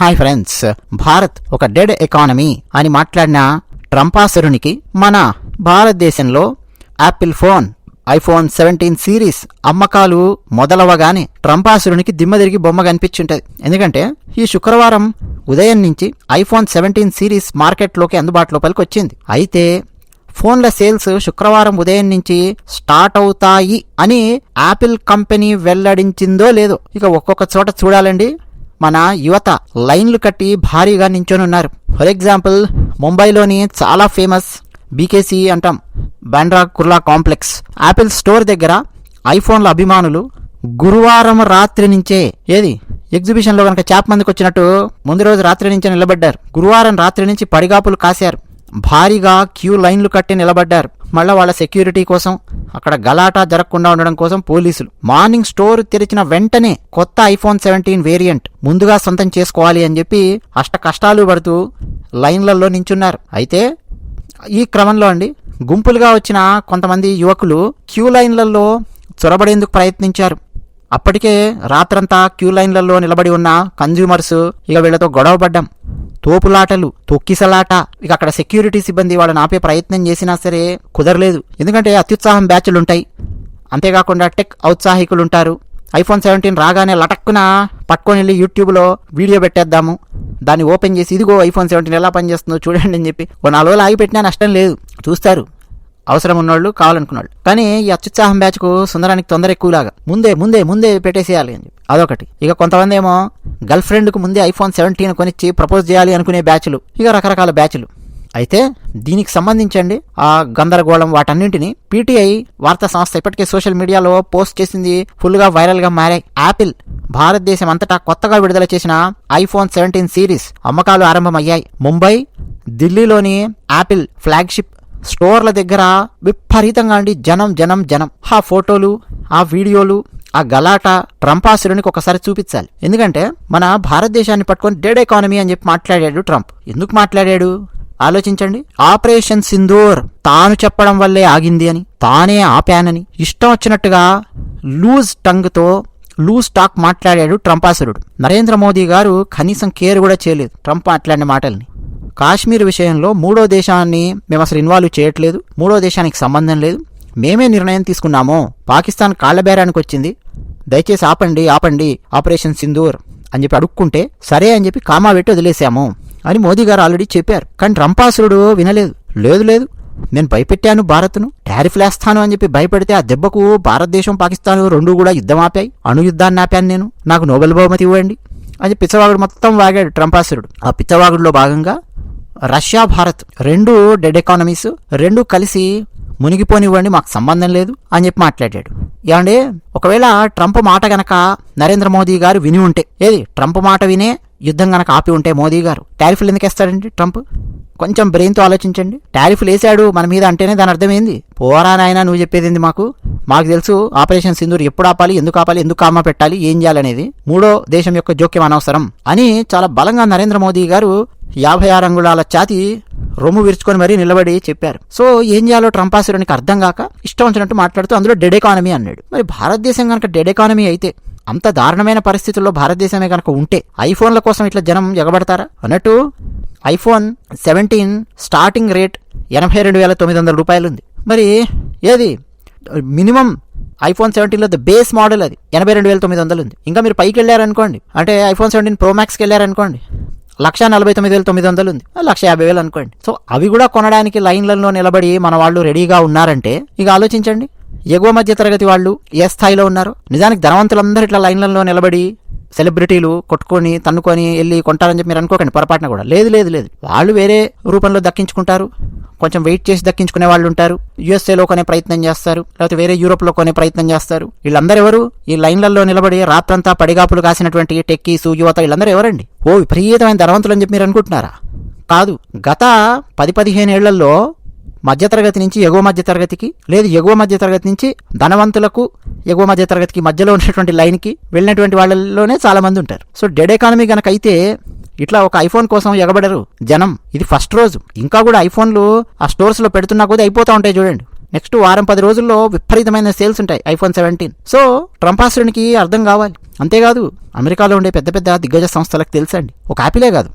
Hi friends Bharat ఒక dead economy అని మాట్లాడిన ట్రంపాసురునికి మన భారతదేశంలో Apple phone iPhone seventeen series అమ్మకాలు మొదలవగానే ట్రంపాసురునికి దిమ్మదిరిగి బొమ్మ కనిపించుంటది. ఎందుకంటే ఈ శుక్రవారం ఉదయం నుంచి ఐఫోన్ సెవెంటీన్ సిరీస్ మార్కెట్లోకి అందుబాటులోపలికి వచ్చింది. అయితే ఫోన్ల సేల్స్ శుక్రవారం ఉదయం నుంచి స్టార్ట్ అవుతాయి అని యాపిల్ కంపెనీ వెల్లడించిందో లేదో ఇక ఒక్కొక్క చోట చూడాలండి. మన యువత లైన్లు కట్టి భారీగా నించొని ఉన్నారు ఫర్ ఎగ్జాంపుల్ ముంబైలోని చాలా ఫేమస్ బీకేసీ అంటాం Bandra Kurla complex Apple store దగ్గర ఐఫోన్ల అభిమానులు గురువారం రాత్రి నుంచే ఏది? ఎగ్జిబిషన్లో కనుక చాప్ మందికి వచ్చినట్టు ముందు రోజు రాత్రి నుంచే నిలబడ్డారు. గురువారం రాత్రి నుంచి పడిగాపులు కాశారు. భారీగా క్యూ లైన్లు కట్టి నిలబడ్డారు. మళ్ళా వాళ్ళ సెక్యూరిటీ కోసం అక్కడ గలాటా జరగకుండా ఉండడం కోసం పోలీసులు. మార్నింగ్ స్టోర్ తెరిచిన వెంటనే కొత్త ఐఫోన్ సెవెంటీన్ వేరియంట్ ముందుగా సొంతం చేసుకోవాలి అని చెప్పి అష్ట కష్టాలు పడుతూ లైన్లలో నించున్నారు. అయితే ఈ క్రమంలో అండి గుంపులుగా వచ్చిన కొంతమంది యువకులు క్యూ లైన్లలో చొరబడేందుకు ప్రయత్నించారు. అప్పటికే రాత్రంతా క్యూ లైన్లలో నిలబడి ఉన్న కన్జ్యూమర్స్ ఇక వీళ్ళతో గొడవ పడ్డాం. తోపులాటలు తొక్కిసలాట. ఇక అక్కడ సెక్యూరిటీ సిబ్బంది వాళ్ళని ఆపే ప్రయత్నం చేసినా సరే కుదరలేదు. ఎందుకంటే అత్యుత్సాహం బ్యాచ్లు ఉంటాయి అంతేకాకుండా టెక్ ఔత్సాహికులు ఉంటారు ఐఫోన్ సెవెంటీన్ రాగానే లటక్కున పట్టుకొని వెళ్ళి యూట్యూబ్లో వీడియో పెట్టేద్దాము. దాన్ని ఓపెన్ చేసి ఇదిగో ఐఫోన్ సెవెంటీన్ ఎలా పనిచేస్తుందో చూడండి అని చెప్పి ఓ నాలుగు రోజులు ఆగిపెట్టినా నష్టం లేదు. చూస్తారు. అవసరం ఉన్నోళ్ళు కావాలనుకున్నాడు కానీ ఈ అత్యుత్సాహం బ్యాచ్కు సుందరానికి తొందర ఎక్కువలాగా. ముందే ముందే ముందే పెట్టేసేయాలి అని చెప్పి. అదొకటి. ఇక కొంతమంది ఏమో గర్ల్ ఫ్రెండ్కు ముందే ఐఫోన్ సెవెంటీన్ కొనిచ్చి ప్రపోజ్ చేయాలి అనుకునే బ్యాచ్లు. ఇక రకరకాల బ్యాచ్లు. అయితే దీనికి సంబంధించండి ఆ గందరగోళం వాటన్నింటిని. పీటీఐ వార్తా సంస్థ ఇప్పటికే సోషల్ మీడియాలో పోస్ట్ చేసింది ఫుల్గా వైరల్గా మారాయి. యాపిల్ భారతదేశం అంతటా కొత్తగా విడుదల చేసిన ఐఫోన్ సెవెంటీన్ సిరీస్ అమ్మకాలు ఆరంభమయ్యాయి. ముంబై ఢిల్లీలోని యాపిల్ ఫ్లాగ్షిప్ స్టోర్ల దగ్గర విపరీతంగా అండి. జనం జనం జనం. ఆ ఫోటోలు ఆ వీడియోలు ఆ గలాట ట్రంపాసురునికి ఒకసారి చూపించాలి. ఎందుకంటే మన భారతదేశాన్ని పట్టుకొని డెడ్ ఎకానమీ అని చెప్పి మాట్లాడాడు ట్రంప్. ఎందుకు మాట్లాడాడు? ఆలోచించండి. ఆపరేషన్ సింధూర్ తాను చెప్పడం వల్లే ఆగింది అని తానే ఆపానని. ఇష్టం వచ్చినట్టుగా లూజ్ టంగ్తో లూజ్ టాక్ మాట్లాడాడు ట్రంపాసురుడు నరేంద్ర మోదీ గారు కనీసం కేర్ కూడా చేయలేదు. ట్రంప్ మాట్లాడిన మాటల్ని. కాశ్మీర్ విషయంలో మూడో దేశాన్ని మేము అసలు ఇన్వాల్వ్ చేయట్లేదు. మూడో దేశానికి సంబంధం లేదు. మేమే నిర్ణయం తీసుకున్నాము. పాకిస్తాన్ కాళ్ళబేరానికి వచ్చింది. దయచేసి ఆపండి ఆపండి ఆపరేషన్ సింధూర్ అని చెప్పి అడుక్కుంటే సరే అని చెప్పి కామా పెట్టి వదిలేశాము అని మోదీ గారు ఆల్రెడీ చెప్పారు. కానీ ట్రంపాసురుడు వినలేదు. లేదు లేదు. నేను భయపెట్టాను భారత్ను. టారిఫ్ వేస్తాను అని చెప్పి భయపెడితే ఆ దెబ్బకు భారతదేశం పాకిస్తాన్ రెండు కూడా యుద్ధం ఆపాయి. అణు యుద్ధాన్ని ఆపాను నేను. నాకు నోబెల్ బహుమతి ఇవ్వండి అని పిచ్చవాగుడు మొత్తం వాగాడు ట్రంపాసురుడు ఆ పిచ్చవాగుడులో భాగంగా రష్యా భారత్ రెండు డెడ్ ఎకానమీస్ రెండు కలిసి మునిగిపోనివ్వండి మాకు సంబంధం లేదు అని చెప్పి మాట్లాడాడు. ఏమండి ఒకవేళ ట్రంప్ మాట గనక నరేంద్ర మోదీ గారు విని ఉంటే ఏది? ట్రంప్ మాట వినే యుద్ధం గనక ఆపి ఉంటే మోదీ గారు టారిఫ్లు ఎందుకు వేస్తాడండి ట్రంప్? కొంచెం బ్రెయిన్తో ఆలోచించండి. టారిఫ్లు వేసాడు మన మీద అంటేనే దాని అర్థమైంది పోరా నాయనా నువ్వు చెప్పేది ఏంది మాకు? మాకు తెలుసు ఆపరేషన్ సింధూర్ ఎప్పుడు ఆపాలి ఎందుకు ఆపాలి ఎందుకు కామా పెట్టాలి ఏం చేయాలనేది. మూడో దేశం యొక్క జోక్యం అనవసరం అని చాలా బలంగా నరేంద్ర మోదీ గారు యాభై ఆరు అంగుళాల ఛాతి రొమ్ము విరుచుకొని మరీ నిలబడి చెప్పారు. సో ఏం చేయాలో ట్రంపాసురానికి అర్థం కాక ఇష్టం వచ్చినట్టు మాట్లాడుతూ అందులో డెడ్ ఎకానమీ అన్నాడు. మరి భారతదేశం కనుక డెడ్ ఎకానమీ అయితే అంత దారుణమైన పరిస్థితుల్లో భారతదేశమే కనుక ఉంటే ఐఫోన్ల కోసం ఇట్లా జనం ఎగబడతారా? అన్నట్టు ఐఫోన్ సెవెంటీన్ స్టార్టింగ్ రేట్ ఎనభై రెండు వేల తొమ్మిది వందల రూపాయలు ఉంది మరి ఏది? మినిమం ఐఫోన్ సెవెంటీన్లో ద బేస్ మోడల్ అది ఎనభై రెండు వేల తొమ్మిది వందలు ఉంది ఇంకా మీరు పైకి వెళ్ళారనుకోండి అంటే ఐఫోన్ సెవెంటీన్ ప్రో మ్యాక్స్కి వెళ్ళారనుకోండి లక్ష నలభై తొమ్మిది వేల తొమ్మిది వందలు ఉంది. లక్ష యాభై వేలు అనుకోండి. సో అవి కూడా కొనడానికి లైన్లలో నిలబడి మన వాళ్ళు రెడీగా ఉన్నారంటే ఇక ఆలోచించండి. ఎగువ మధ్య తరగతి వాళ్ళు ఏ స్థాయిలో ఉన్నారు? నిజానికి ధనవంతులందరూ ఇట్లా లైన్లలో నిలబడి సెలబ్రిటీలు కొట్టుకొని తన్నుకొని వెళ్ళి కొంటారని చెప్పి మీరు అనుకోకండి. పొరపాటున కూడా. లేదు లేదు లేదు. వాళ్ళు వేరే రూపంలో దక్కించుకుంటారు. కొంచెం వెయిట్ చేసి దక్కించుకునే వాళ్ళు ఉంటారు. యుఎస్ఏలో కొనే ప్రయత్నం చేస్తారు. లేకపోతే వేరే యూరోప్లో కొనే ప్రయత్నం చేస్తారు. వీళ్ళందరూ ఎవరు ఈ లైన్లలో నిలబడి రాత్రంతా పడిగాపులు కాసినటువంటి టెక్కీసు యువత వీళ్ళందరూ ఎవరండి? ఓ విపరీతమైన ధనవంతులు అని చెప్పి మీరు అనుకుంటున్నారా? కాదు గత పది పదిహేను ఏళ్ళలో మధ్యతరగతి నుంచి ఎగువ మధ్య తరగతికి లేదు ఎగువ మధ్య తరగతి నుంచి ధనవంతులకు ఎగువ మధ్య తరగతికి మధ్యలో ఉన్నటువంటి లైన్కి వెళ్ళినటువంటి వాళ్ళలోనే చాలామంది ఉంటారు. సో డెడ్ ఎకానమీ కనుక అయితే ఇట్లా ఒక ఐఫోన్ కోసం ఎగబడరు జనం. ఇది ఫస్ట్ రోజు. ఇంకా కూడా ఐఫోన్లు ఆ స్టోర్స్లో పెడుతున్నా కొద్దీ అయిపోతూ ఉంటాయి చూడండి. నెక్స్ట్ వారం పది రోజుల్లో విపరీతమైన సేల్స్ ఉంటాయి ఐఫోన్ సెవెంటీన్. సో ట్రంపాసురునికి అర్థం కావాలి. అంతేకాదు అమెరికాలో ఉండే పెద్ద పెద్ద దిగ్గజ సంస్థలకు తెలుసండి ఒక యాపిలే కాదు.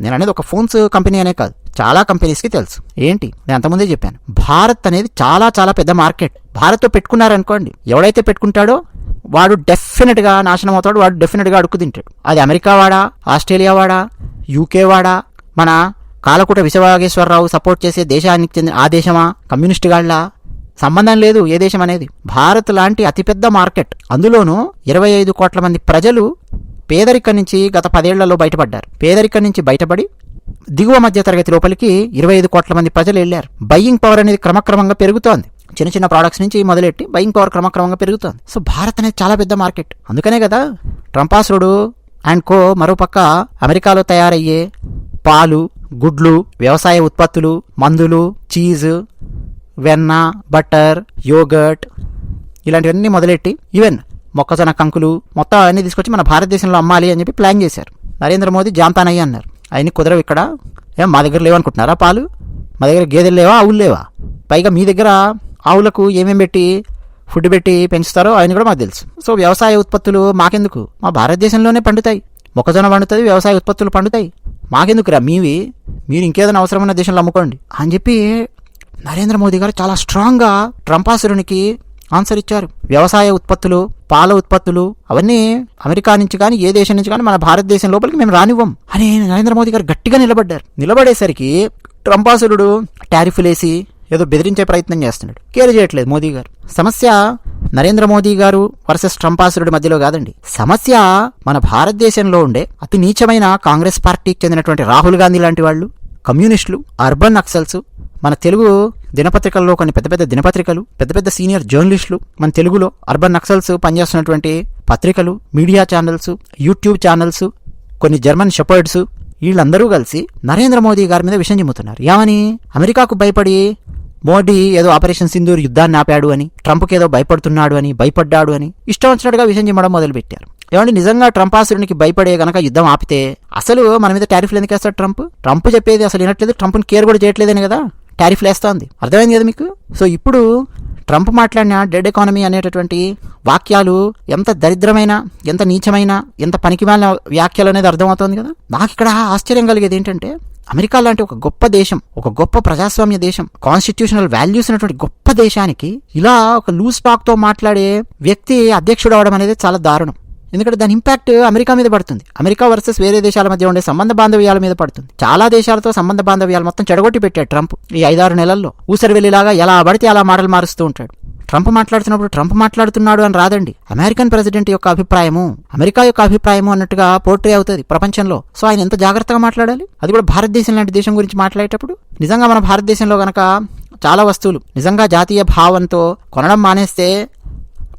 నేను అనేది ఒక ఫోన్స్ కంపెనీ అనే కాదు. చాలా కంపెనీస్కి తెలుసు. ఏంటి? నేను అంతకుముందే చెప్పాను. భారత్ అనేది చాలా చాలా పెద్ద మార్కెట్. భారత్తో పెట్టుకున్నారనుకోండి ఎవడైతే పెట్టుకుంటాడో వాడు డెఫినెట్గా నాశనం అవుతాడు వాడు డెఫినెట్గా అడుక్కు తింటాడు. అది అమెరికా వాడా ఆస్ట్రేలియా వాడా యూకే వాడా మన కాలకుట విశ్వవాగేశ్వరరావు సపోర్ట్ చేసే దేశానికి చెందిన ఆ దేశమా? కమ్యూనిస్ట్ గాళ్ళ సంబంధం లేదు ఏ దేశం అనేది. భారత్ లాంటి అతిపెద్ద మార్కెట్. అందులోనూ ఇరవై ఐదు కోట్ల మంది ప్రజలు పేదరికం నుంచి గత పదేళ్ళలో బయటపడ్డారు. పేదరికం నుంచి బయటపడి దిగువ మధ్య తరగతి లోపలికి ఇరవై ఐదు కోట్ల మంది ప్రజలు వెళ్ళారు. బయ్యింగ్ పవర్ అనేది క్రమక్రమంగా పెరుగుతోంది. చిన్న చిన్న ప్రోడక్ట్స్ నుంచి మొదలెట్టి బయింగ్ పవర్ క్రమక్రమంగా పెరుగుతోంది. సో భారత్ అనేది చాలా పెద్ద మార్కెట్. అందుకనే కదా ట్రంపాసురుడు అండ్ కో మరోపక్క అమెరికాలో తయారయ్యే పాలు గుడ్లు వ్యవసాయ ఉత్పత్తులు మందులు చీజ్ వెన్న బటర్ యోగర్ట్ ఇలాంటివన్నీ మొదలెట్టి ఈవెన్ మొక్కజొన్న కంకులు మొత్తం అవన్నీ తీసుకొచ్చి మన భారతదేశంలో అమ్మాలి అని చెప్పి ప్లాన్ చేశారు. నరేంద్ర మోదీ జాంతానయ్య అన్నారు. అవన్నీ కుదరవు ఇక్కడ. ఏం మా దగ్గర లేవనుకుంటున్నారా పాలు? మా దగ్గర గేదెలు లేవా ఆవులు లేవా? పైగా మీ దగ్గర ఆవులకు ఏమేమి పెట్టి ఫుడ్ పెట్టి పెంచుతారో అవన్నీ కూడా మాకు తెలుసు. సో వ్యవసాయ ఉత్పత్తులు మాకెందుకు? మా భారతదేశంలోనే పండుతాయి. మొక్కజొన్న పండుతుంది వ్యవసాయ ఉత్పత్తులు పండుతాయి. మాకెందుకురా మీవి? మీరు ఇంకేదైనా అవసరమైన దేశంలో అమ్ముకోండి. అని చెప్పి నరేంద్ర మోదీ గారు చాలా స్ట్రాంగ్గా ట్రంపాసురునికి ఆన్సర్ ఇచ్చారు. వ్యవసాయ ఉత్పత్తులు పాల ఉత్పత్తులు అవన్నీ అమెరికా నుంచి కానీ ఏ దేశం నుంచి కానీ మన భారతదేశం లోపలికి మేము రానివ్వం అని నరేంద్ర మోదీ గారు గట్టిగా నిలబడ్డారు. నిలబడేసరికి ట్రంపాసురుడు టారిఫ్లేసి ఏదో బెదిరించే ప్రయత్నం చేస్తున్నాడు. కేర్ చేయట్లేదు మోదీ గారు. సమస్య నరేంద్ర మోదీ గారు వర్సెస్ ట్రంపాసురుడి మధ్యలో కాదండి. సమస్య మన భారతదేశంలో ఉండే అతి నీచమైన కాంగ్రెస్ పార్టీకి చెందినటువంటి రాహుల్ గాంధీ లాంటి వాళ్ళు కమ్యూనిస్టులు అర్బన్ నక్సల్స్ మన తెలుగు దినపత్రికల్లో కొన్ని పెద్ద పెద్ద దినపత్రికలు పెద్ద పెద్ద సీనియర్ జర్నలిస్టులు మన తెలుగులో అర్బన్ నక్సల్స్ పనిచేస్తున్నటువంటి పత్రికలు మీడియా ఛానల్స్ యూట్యూబ్ ఛానల్స్ కొన్ని జర్మన్ షెపర్డ్స్ వీళ్ళందరూ కలిసి నరేంద్ర మోదీ గారి మీద విషయం చెబుతున్నారు ఏమని? అమెరికాకు భయపడి మోడీ ఏదో ఆపరేషన్ సింధూర్ యుద్ధాన్ని ఆపాడు అని ట్రంప్కి ఏదో భయపడుతున్నాడు అని భయపడ్డాడు అని ఇష్టం వచ్చినట్టుగా విషయం చెప్పడం మొదలుపెట్టారు. ఏమంటే నిజంగా ట్రంప్ ట్రంపాసురునికి భయపడే గనక యుద్ధం ఆపితే అసలు మన మీద టారిఫ్లు ఎందుకు వేస్తాడు ట్రంప్? ట్రంప్ చెప్పేది అసలు వినట్లేదు ట్రంప్ని కేర్ కూడా చేయట్లేదని కదా? టారిఫ్లు వేస్తోంది. అర్థమైంది కదా మీకు? సో ఇప్పుడు ట్రంప్ మాట్లాడిన డెడ్ ఎకానమీ అనేటటువంటి వాక్యాలు ఎంత దరిద్రమైన ఎంత నీచమైన ఎంత పనికిమాలిన వ్యాఖ్యలు అనేది అర్థమవుతోంది కదా? నాకు ఇక్కడ ఆశ్చర్యం కలిగేది ఏంటంటే అమెరికా లాంటి ఒక గొప్ప దేశం ఒక గొప్ప ప్రజాస్వామ్య దేశం కాన్స్టిట్యూషనల్ వాల్యూస్ ఉన్నటువంటి గొప్ప దేశానికి ఇలా ఒక లూజ్ టాక్తో మాట్లాడే వ్యక్తి అధ్యక్షుడు అవడం అనేది చాలా దారుణం. ఎందుకంటే దాని ఇంపాక్ట్ అమెరికా మీద పడుతుంది. అమెరికా వర్సెస్ వేరే దేశాల మధ్య ఉండే సంబంధ బాంధవ్యాల మీద పడుతుంది. చాలా దేశాలతో సంబంధ బాంధవ్యాలు మొత్తం చెడగొట్టి పెట్టాడు ట్రంప్ ఈ ఐదారు నెలల్లో. ఊసరి వెళ్ళేలాగా ఎలా పడితే అలా మాటలు మారుస్తూ ఉంటాడు. ట్రంప్ మాట్లాడుతున్నప్పుడు ట్రంప్ మాట్లాడుతున్నాడు అని రాదండి. అమెరికన్ ప్రెసిడెంట్ యొక్క అభిప్రాయము అమెరికా యొక్క అభిప్రాయము అన్నట్టుగా పోర్ట్రే అవుతుంది ప్రపంచంలో. సో ఆయన ఎంత జాగ్రత్తగా మాట్లాడాలి? అది కూడా భారతదేశం లాంటి దేశం గురించి మాట్లాడేటప్పుడు. నిజంగా మన భారతదేశంలో గనక చాలా వస్తువులు నిజంగా జాతీయ భావంతో కొనడం మానేస్తే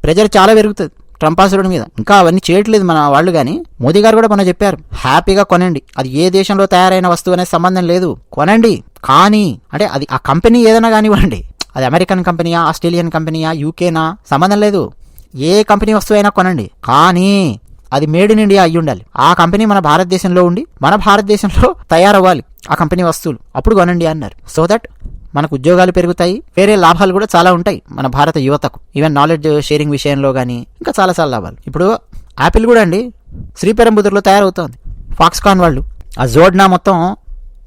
ప్రెజర్ చాలా పెరుగుతుంది ట్రంపాసురుడి మీద. ఇంకా అవన్నీ చేయట్లేదు మన వాళ్ళు కానీ మోదీ గారు కూడా మన చెప్పారు హ్యాపీగా కొనండి. అది ఏ దేశంలో తయారైన వస్తువు అనే సంబంధం లేదు. కొనండి కానీ అంటే అది ఆ కంపెనీ ఏదైనా కానివ్వండి. అది అమెరికన్ కంపెనీయా ఆస్ట్రేలియన్ కంపెనీయా యూకేనా? సంబంధం లేదు. ఏ కంపెనీ వస్తువు అయినా కొనండి. కానీ అది మేడ్ ఇన్ ఇండియా అయ్యి ఉండాలి. ఆ కంపెనీ మన భారతదేశంలో ఉండి మన భారతదేశంలో తయారవ్వాలి ఆ కంపెనీ వస్తువులు. అప్పుడు కొనండి అన్నారు. సో దట్ మనకు ఉద్యోగాలు పెరుగుతాయి వేరే లాభాలు కూడా చాలా ఉంటాయి మన భారత యువతకు. ఈవెన్ నాలెడ్జ్ షేరింగ్ విషయంలో కానీ ఇంకా చాలా చాలా లాభాలు. ఇప్పుడు యాపిల్ కూడా అండి శ్రీపెరంబుదూరులో తయారవుతోంది. ఫాక్స్కాన్ వాళ్ళు. ఆ జోడ్నా మొత్తం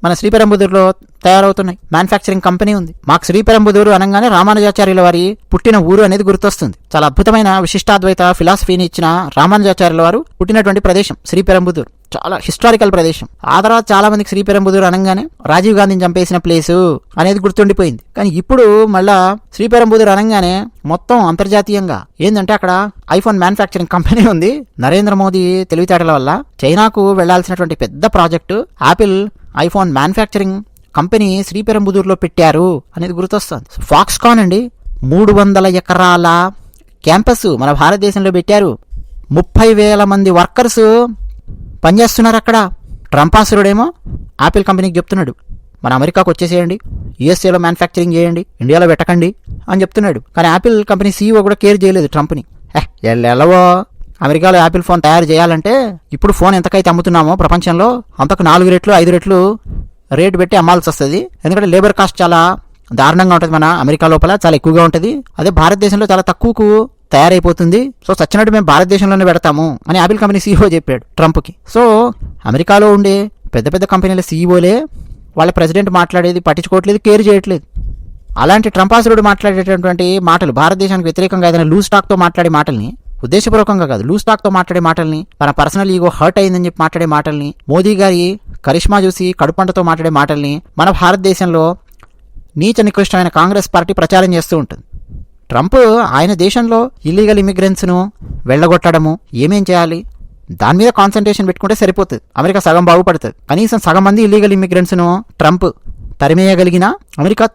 మన శ్రీపెరంబుదూరులో తయారవుతున్నాయి మ్యానుఫ్యాక్చరింగ్ కంపెనీ ఉంది. మాకు శ్రీపెరంబుదూరు అనగానే రామానుజాచార్యుల వారి పుట్టిన ఊరు అనేది గుర్తొస్తుంది. చాలా అద్భుతమైన విశిష్టాద్వైత ఫిలాసఫీని ఇచ్చిన రామానుజాచార్యుల వారు పుట్టినటువంటి ప్రదేశం శ్రీపెరంబుదూరు. చాలా హిస్టారికల్ ప్రదేశం. ఆ తర్వాత చాలా మందికి శ్రీపెరంబుదూరు అనగానే రాజీవ్ గాంధీని చంపేసిన ప్లేసు అనేది గుర్తుండిపోయింది. కానీ ఇప్పుడు మళ్ళా శ్రీపెరంబుదూరు అనగానే మొత్తం అంతర్జాతీయంగా ఏంటంటే అక్కడ ఐఫోన్ మ్యానుఫ్యాక్చరింగ్ కంపెనీ ఉంది. నరేంద్ర మోదీ తెలివితేటల వల్ల చైనాకు వెళ్ళాల్సినటువంటి పెద్ద project Apple iPhone manufacturing company శ్రీపెరంబుదూరులో పెట్టారు అనేది గుర్తొస్తుంది. ఫాక్స్కాన్ అండి మూడు వందల ఎకరాల క్యాంపస్ మన భారతదేశంలో పెట్టారు. ముప్పై వేల మంది వర్కర్స్ పనిచేస్తున్నారు అక్కడ. ట్రంపాసురుడేమో ఆపిల్ కంపెనీకి చెప్తున్నాడు మన అమెరికాకు వచ్చేసేయండి యూఎస్ఏలో మ్యానుఫ్యాక్చరింగ్ చేయండి ఇండియాలో పెట్టకండి అని చెప్తున్నాడు. కానీ ఆపిల్ కంపెనీ సీఈఓ కూడా కేర్ చేయలేదు ట్రంప్ని. ఎల్లెలవో అమెరికాలో యాపిల్ ఫోన్ తయారు చేయాలంటే ఇప్పుడు ఫోన్ ఎంతకైతే అమ్ముతున్నామో ప్రపంచంలో అంతకు నాలుగు రెట్లు ఐదు రెట్లు రేటు పెట్టి అమ్మాల్సి వస్తుంది. ఎందుకంటే లేబర్ కాస్ట్ చాలా దారుణంగా ఉంటుంది మన అమెరికా లోపల చాలా ఎక్కువగా ఉంటుంది. అదే భారతదేశంలో చాలా తక్కువకు తయారైపోతుంది. సో సచ్చినట్టు మేము భారతదేశంలోనే పెడతాము అని యాపిల్ కంపెనీ సీఈఓ చెప్పాడు ట్రంప్కి. సో అమెరికాలో ఉండే పెద్ద పెద్ద కంపెనీల సీఈఓలే వాళ్ళ ప్రెసిడెంట్ మాట్లాడేది పట్టించుకోవట్లేదు కేర్ చేయట్లేదు. అలాంటి ట్రంపాసురుడు మాట్లాడేటటువంటి మాటలు భారతదేశానికి వ్యతిరేకంగా ఏదైనా లూజ్ స్టాక్తో మాట్లాడే మాటల్ని ఉద్దేశపూర్వకంగా కాదు. లూజ్ టాక్తో మాట్లాడే మాటల్ని మన పర్సనల్ ఈగో హర్ట్ అయిందని చెప్పి మాట్లాడే మాటల్ని మోదీ గారి కరిష్మా చూసి కడుపంటతో మాట్లాడే మాటల్ని మన భారతదేశంలో నీచ నికృష్టమైన కాంగ్రెస్ పార్టీ ప్రచారం చేస్తూ ఉంటుంది. ట్రంప్ ఆయన దేశంలో ఇల్లీగల్ ఇమిగ్రెంట్స్ను వెళ్ళగొట్టడము ఏమేం చేయాలి? దాని మీద కాన్సన్ట్రేషన్ పెట్టుకుంటే సరిపోతుంది. అమెరికా సగం బాగుపడుతుంది. కనీసం సగం మంది ఇల్లీగల్ ఇమిగ్రెంట్స్ను ట్రంప్ తరిమేయగలిగిన అమెరికా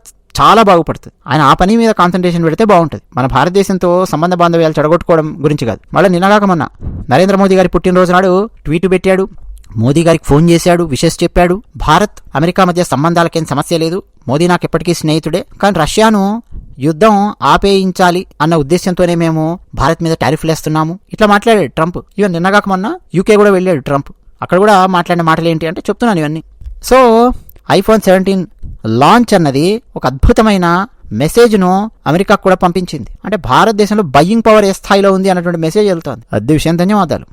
చాలా బాగుపడుతుంది. ఆయన ఆ పని మీద కాన్సన్ట్రేషన్ పెడితే బాగుంటుంది. మన భారతదేశంతో సంబంధ బాంధవ్యాలు చెడగొట్టుకోవడం గురించి కాదు. మళ్ళీ నిన్నగాకమన్నా నరేంద్ర మోదీ గారి పుట్టినరోజు నాడు ట్వీట్ పెట్టాడు. మోదీ గారికి ఫోన్ చేశాడు. విషెస్ చెప్పాడు. భారత్ అమెరికా మధ్య సంబంధాలకేం సమస్య లేదు. మోదీ నాకు ఎప్పటికీ స్నేహితుడే. కానీ రష్యాను యుద్ధం ఆపేయించాలి అన్న ఉద్దేశంతోనే మేము భారత్ మీద టారిఫ్లు వేస్తున్నాము. ఇట్లా మాట్లాడాడు ట్రంప్. ఇవన్నీ నిన్నగాక మొన్న యూకే కూడా వెళ్ళాడు ట్రంప్. అక్కడ కూడా మాట్లాడిన మాటలు ఏంటి అంటే చెప్తున్నాను ఇవన్నీ. సో ఐఫోన్ సెవెంటీన్ లాంచ్ అన్నది ఒక అద్భుతమైన మెసేజ్ను అమెరికాకు కూడా పంపించింది. అంటే భారతదేశంలో బయ్యింగ్ పవర్ ఏ స్థాయిలో ఉంది అన్నటువంటి మెసేజ్ వెళ్తోంది. అద్దె విషయం. ధన్యవాదాలు.